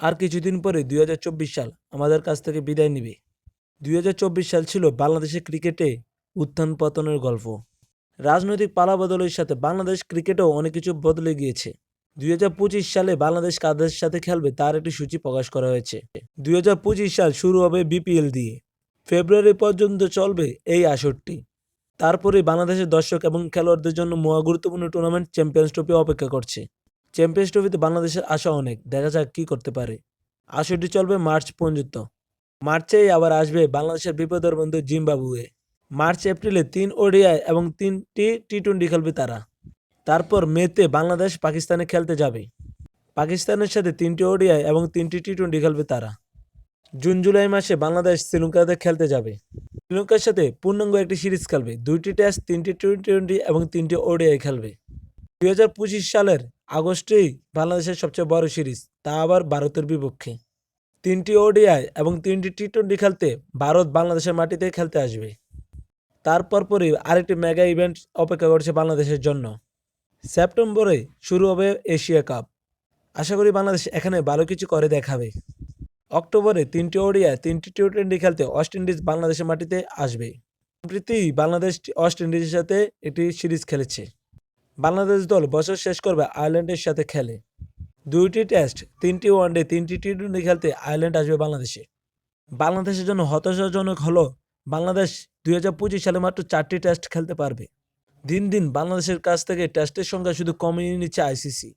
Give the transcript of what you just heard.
আর কিছুদিন পরে দুই হাজার চব্বিশ সাল আমাদের কাছ থেকে বিদায় নিবে। দুই হাজার চব্বিশ সাল ছিল বাংলাদেশের ক্রিকেটে উত্থান পতনের গল্প। রাজনৈতিক পালাবদলের সাথে বাংলাদেশ ক্রিকেটেও অনেক কিছু বদলে গিয়েছে। দুই হাজার পঁচিশ সালে বাংলাদেশ কাদের সাথে খেলবে তার একটি সূচি প্রকাশ করা হয়েছে। দুই হাজার পঁচিশ সাল শুরু হবে বিপিএল দিয়ে। ফেব্রুয়ারি পর্যন্ত চলবে এই আসরটি। তারপরে বাংলাদেশের দর্শক এবং খেলোয়াড়দের জন্য মহা গুরুত্বপূর্ণ টুর্নামেন্ট চ্যাম্পিয়ন্স ট্রফি অপেক্ষা করছে। চ্যাম্পিয়ন্স ট্রফিতে বাংলাদেশের আশা অনেক, দেখা যাক কী করতে পারে। আসরটি চলবে মার্চ পর্যন্ত। মার্চেই আবার আসবে বাংলাদেশের বিপদের বন্ধু জিম্বাবুয়ে। মার্চ, এপ্রিলে তিন ওডিআই এবং তিনটি টি টোয়েন্টি খেলবে তারা। তারপর মেতে বাংলাদেশ পাকিস্তানে খেলতে যাবে। পাকিস্তানের সাথে তিনটি ওডিআই এবং তিনটি টি টোয়েন্টি খেলবে তারা। জুন, জুলাই মাসে বাংলাদেশ শ্রীলঙ্কাতে খেলতে যাবে। শ্রীলঙ্কার সাথে পূর্ণাঙ্গ একটি সিরিজ খেলবে। দুইটি টেস্ট, তিনটি টি টোয়েন্টি এবং তিনটি ওডিআই খেলবে। দুই হাজার পঁচিশ সালের আগস্টেই বাংলাদেশের সবচেয়ে বড় সিরিজ, তা আবার ভারতের বিপক্ষে। তিনটি ওডিআই এবং তিনটি টি টোয়েন্টি খেলতে ভারত বাংলাদেশের মাটিতে খেলতে আসবে। তারপর পরই আরেকটি মেগা ইভেন্ট অপেক্ষা করছে বাংলাদেশের জন্য। সেপ্টেম্বরে শুরু হবে এশিয়া কাপ। আশা করি বাংলাদেশ এখানে ভালো কিছু করে দেখাবে। অক্টোবরে তিনটি ওডিআই তিনটি টি টোয়েন্টি খেলতে ওয়েস্ট ইন্ডিজ বাংলাদেশের মাটিতে আসবে। সম্প্রতি বাংলাদেশ ওয়েস্ট ইন্ডিজের সাথে একটি সিরিজ খেলেছে। বাংলাদেশ দল বছর শেষ করবে আয়ারল্যান্ডের সাথে খেলে। দুইটি টেস্ট, তিনটি ওয়ানডে, তিনটি টি টোয়েন্টি খেলতে আয়ারল্যান্ড আসবে বাংলাদেশে। বাংলাদেশের জন্য হতাশাজনক হলো, বাংলাদেশ দুই হাজার পঁচিশ সালে মাত্র চারটি টেস্ট খেলতে পারবে। দিন দিন বাংলাদেশের কাছ থেকে টেস্টের সংখ্যা শুধু কমিয়ে নিচ্ছে আইসিসি।